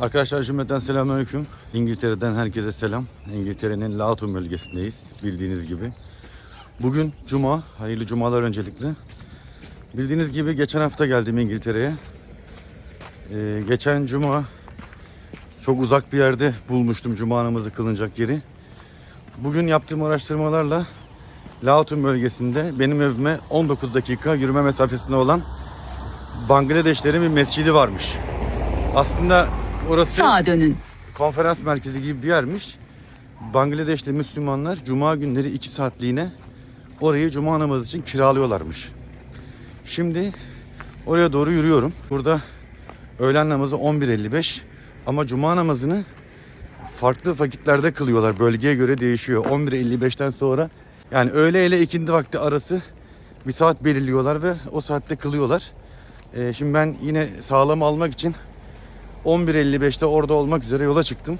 Arkadaşlar cümleten selamünaleyküm. İngiltere'den herkese selam. İngiltere'nin Loughton bölgesindeyiz bildiğiniz gibi. Bugün cuma, hayırlı cumalar öncelikle. Bildiğiniz gibi geçen hafta geldim İngiltere'ye. Ee, geçen cuma çok uzak bir yerde bulmuştum cuma namazı kılınacak yeri. Bugün yaptığım araştırmalarla Loughton bölgesinde benim evime 19 dakika yürüme mesafesinde olan Bangladeşlerin bir mescidi varmış. Aslında orası Sağa dönün. konferans merkezi gibi bir yermiş. Bangladeşli Müslümanlar cuma günleri 2 saatliğine orayı cuma namazı için kiralıyorlarmış. Şimdi oraya doğru yürüyorum. Burada öğlen namazı 11.55 ama cuma namazını farklı vakitlerde kılıyorlar. Bölgeye göre değişiyor. 11.55'ten sonra yani öğle ile ikindi vakti arası bir saat belirliyorlar ve o saatte kılıyorlar. Ee, şimdi ben yine sağlam almak için 11.55'te orada olmak üzere yola çıktım.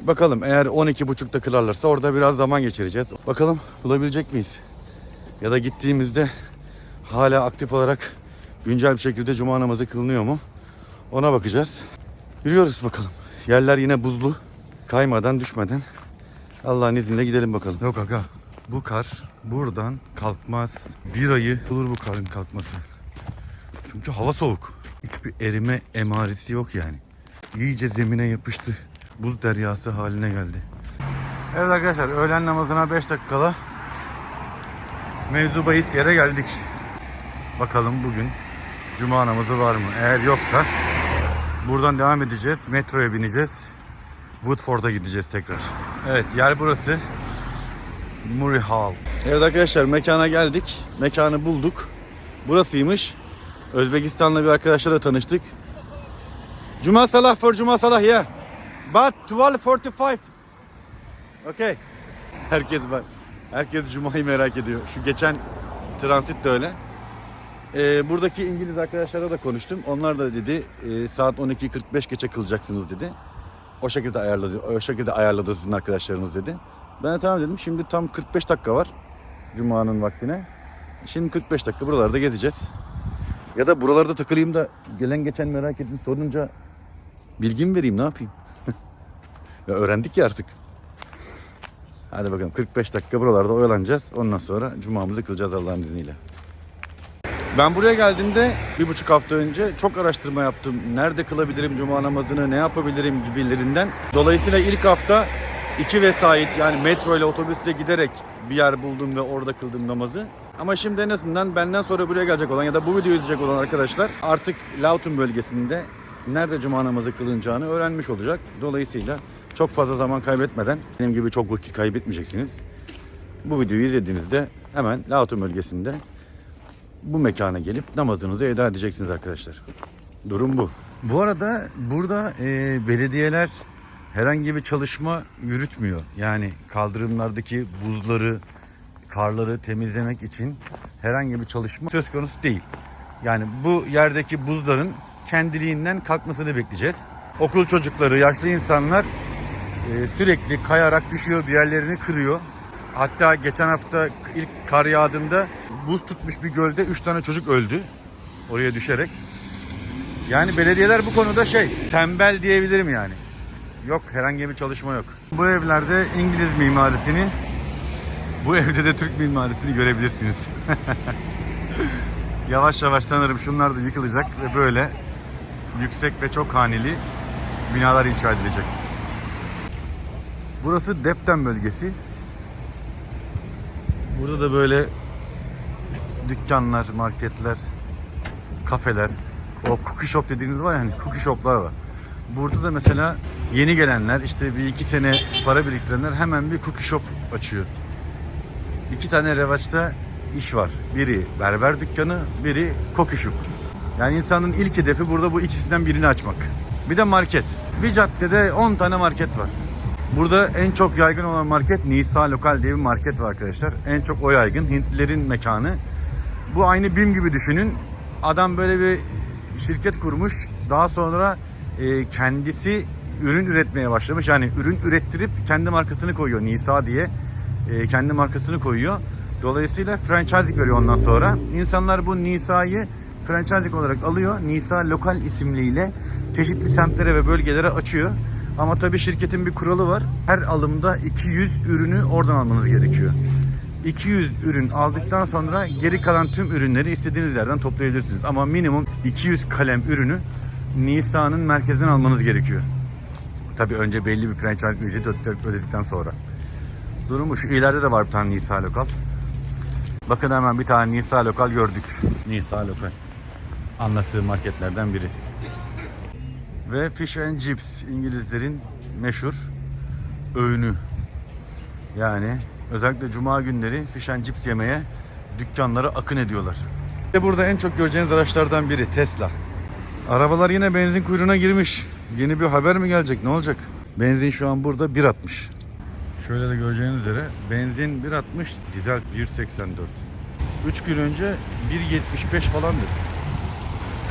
Bakalım eğer 12.30'da kılarlarsa orada biraz zaman geçireceğiz. Bakalım bulabilecek miyiz? Ya da gittiğimizde hala aktif olarak güncel bir şekilde cuma namazı kılınıyor mu? Ona bakacağız. Yürüyoruz bakalım. Yerler yine buzlu. Kaymadan düşmeden Allah'ın izniyle gidelim bakalım. Yok aga bu kar buradan kalkmaz. Bir ayı bulur bu karın kalkması. Çünkü hava soğuk. Hiçbir erime emaresi yok yani. İyice zemine yapıştı. Buz deryası haline geldi. Evet arkadaşlar öğlen namazına 5 dakika kala mevzu bahis yere geldik. Bakalım bugün cuma namazı var mı? Eğer yoksa buradan devam edeceğiz. Metroya bineceğiz. Woodford'a gideceğiz tekrar. Evet yer burası. Murray Hall. Evet arkadaşlar mekana geldik. Mekanı bulduk. Burasıymış. Özbekistanlı bir arkadaşla da tanıştık. Cuma salah for Cuma salah yeah. But 12.45. Okay. Herkes var. Herkes Cuma'yı merak ediyor. Şu geçen transit de öyle. Ee, buradaki İngiliz arkadaşlarla da konuştum. Onlar da dedi e, saat 12.45 geçe kılacaksınız dedi. O şekilde ayarladı. O şekilde ayarladı sizin arkadaşlarınız dedi. Ben de tamam dedim. Şimdi tam 45 dakika var Cuma'nın vaktine. Şimdi 45 dakika buralarda gezeceğiz. Ya da buralarda takılayım da gelen geçen merak edin sorunca bilgi mi vereyim ne yapayım? ya öğrendik ya artık. Hadi bakalım 45 dakika buralarda oyalanacağız. Ondan sonra cumamızı kılacağız Allah'ın izniyle. Ben buraya geldiğimde bir buçuk hafta önce çok araştırma yaptım. Nerede kılabilirim cuma namazını, ne yapabilirim gibilerinden. Dolayısıyla ilk hafta iki vesait yani metro ile otobüsle giderek bir yer buldum ve orada kıldım namazı. Ama şimdi en azından benden sonra buraya gelecek olan ya da bu videoyu izleyecek olan arkadaşlar artık Loughton bölgesinde nerede cuma namazı kılınacağını öğrenmiş olacak. Dolayısıyla çok fazla zaman kaybetmeden benim gibi çok vakit kaybetmeyeceksiniz. Bu videoyu izlediğinizde hemen Loughton bölgesinde bu mekana gelip namazınızı eda edeceksiniz arkadaşlar. Durum bu. Bu arada burada e, belediyeler herhangi bir çalışma yürütmüyor. Yani kaldırımlardaki buzları, karları temizlemek için herhangi bir çalışma söz konusu değil. Yani bu yerdeki buzların kendiliğinden kalkmasını bekleyeceğiz. Okul çocukları, yaşlı insanlar e, sürekli kayarak düşüyor, bir yerlerini kırıyor. Hatta geçen hafta ilk kar yağdığında buz tutmuş bir gölde 3 tane çocuk öldü oraya düşerek. Yani belediyeler bu konuda şey tembel diyebilirim yani. Yok herhangi bir çalışma yok. Bu evlerde İngiliz mimarisini bu evde de Türk mimarisini görebilirsiniz. yavaş yavaş tanırım şunlar da yıkılacak ve böyle yüksek ve çok haneli binalar inşa edilecek. Burası Depten bölgesi. Burada da böyle dükkanlar, marketler, kafeler, o cookie shop dediğiniz var ya hani cookie shoplar var. Burada da mesela yeni gelenler işte bir iki sene para biriktirenler hemen bir cookie shop açıyor. İki tane revaçta iş var. Biri berber dükkanı, biri shop. Yani insanın ilk hedefi burada bu ikisinden birini açmak. Bir de market. Bir caddede 10 tane market var. Burada en çok yaygın olan market Nisa Lokal diye bir market var arkadaşlar. En çok o yaygın. Hintlilerin mekanı. Bu aynı BİM gibi düşünün. Adam böyle bir şirket kurmuş. Daha sonra e, kendisi ürün üretmeye başlamış. Yani ürün ürettirip kendi markasını koyuyor Nisa diye. E, kendi markasını koyuyor. Dolayısıyla franchise veriyor ondan sonra. İnsanlar bu Nisa'yı franchising olarak alıyor. Nisa Lokal isimliyle çeşitli semtlere ve bölgelere açıyor. Ama tabii şirketin bir kuralı var. Her alımda 200 ürünü oradan almanız gerekiyor. 200 ürün aldıktan sonra geri kalan tüm ürünleri istediğiniz yerden toplayabilirsiniz. Ama minimum 200 kalem ürünü Nisa'nın merkezinden almanız gerekiyor. Tabii önce belli bir franchise ücreti öde- ödedikten sonra. Durumu şu ileride de var bir tane Nisa Lokal. Bakın hemen bir tane Nisa Lokal gördük. Nisa Lokal. Anlattığı marketlerden biri. Ve Fish and Chips İngilizlerin meşhur öğünü. Yani özellikle cuma günleri Fish and Chips yemeye dükkanlara akın ediyorlar. Ve burada en çok göreceğiniz araçlardan biri Tesla. Arabalar yine benzin kuyruğuna girmiş. Yeni bir haber mi gelecek? Ne olacak? Benzin şu an burada 1.60. Şöyle de göreceğiniz üzere benzin 1.60, dizel 1.84. 3 gün önce 1.75 falandı.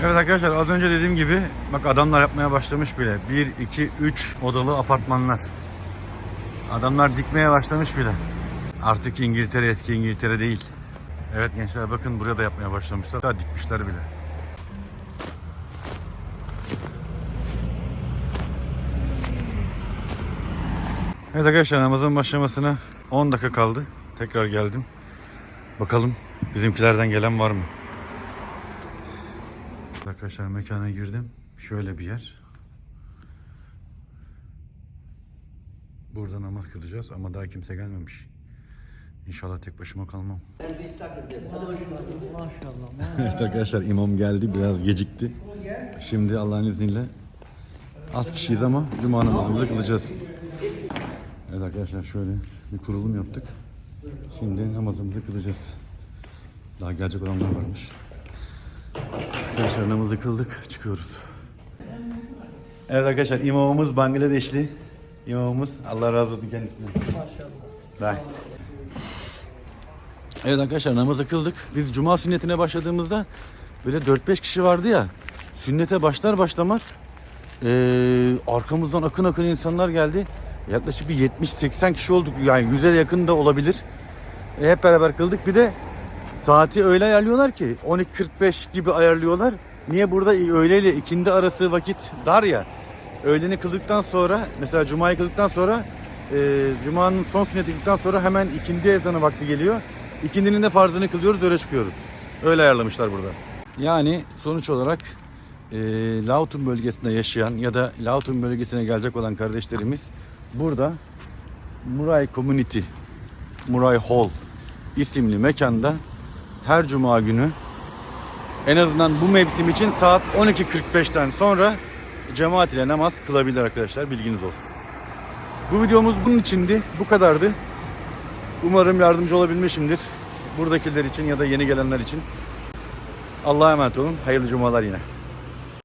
Evet arkadaşlar az önce dediğim gibi bak adamlar yapmaya başlamış bile. 1, 2, 3 odalı apartmanlar. Adamlar dikmeye başlamış bile. Artık İngiltere eski İngiltere değil. Evet gençler bakın buraya da yapmaya başlamışlar. Daha dikmişler bile. Evet arkadaşlar namazın başlamasına 10 dakika kaldı. Tekrar geldim. Bakalım bizimkilerden gelen var mı? Arkadaşlar mekana girdim. Şöyle bir yer. Burada namaz kılacağız ama daha kimse gelmemiş. İnşallah tek başıma kalmam. evet arkadaşlar imam geldi biraz gecikti. Şimdi Allah'ın izniyle az kişiyiz ama cuma namazımızı kılacağız. Evet arkadaşlar şöyle bir kurulum yaptık. Şimdi namazımızı kılacağız. Daha gelecek olanlar varmış. Arkadaşlar namazı kıldık çıkıyoruz. Evet arkadaşlar imamımız Bangladeşli. İmamımız Allah razı olsun kendisinden. Maşallah. Evet arkadaşlar namazı kıldık. Biz cuma sünnetine başladığımızda böyle 4-5 kişi vardı ya. Sünnete başlar başlamaz eee, arkamızdan akın akın insanlar geldi. Yaklaşık bir 70-80 kişi olduk. Yani 100'e yakın da olabilir. E, hep beraber kıldık. Bir de saati öyle ayarlıyorlar ki 12.45 gibi ayarlıyorlar. Niye burada öğle ile ikindi arası vakit dar ya. Öğleni kıldıktan sonra mesela cumayı kıldıktan sonra e, cumanın son sünneti kıldıktan sonra hemen ikindi ezanı vakti geliyor. İkindinin de farzını kılıyoruz öyle çıkıyoruz. Öyle ayarlamışlar burada. Yani sonuç olarak e, Lautun bölgesinde yaşayan ya da Lautun bölgesine gelecek olan kardeşlerimiz burada Muray Community, Muray Hall isimli mekanda her cuma günü en azından bu mevsim için saat 12.45'ten sonra cemaat ile namaz kılabilir arkadaşlar bilginiz olsun. Bu videomuz bunun içindi. Bu kadardı. Umarım yardımcı olabilmişimdir. Buradakiler için ya da yeni gelenler için. Allah'a emanet olun. Hayırlı cumalar yine.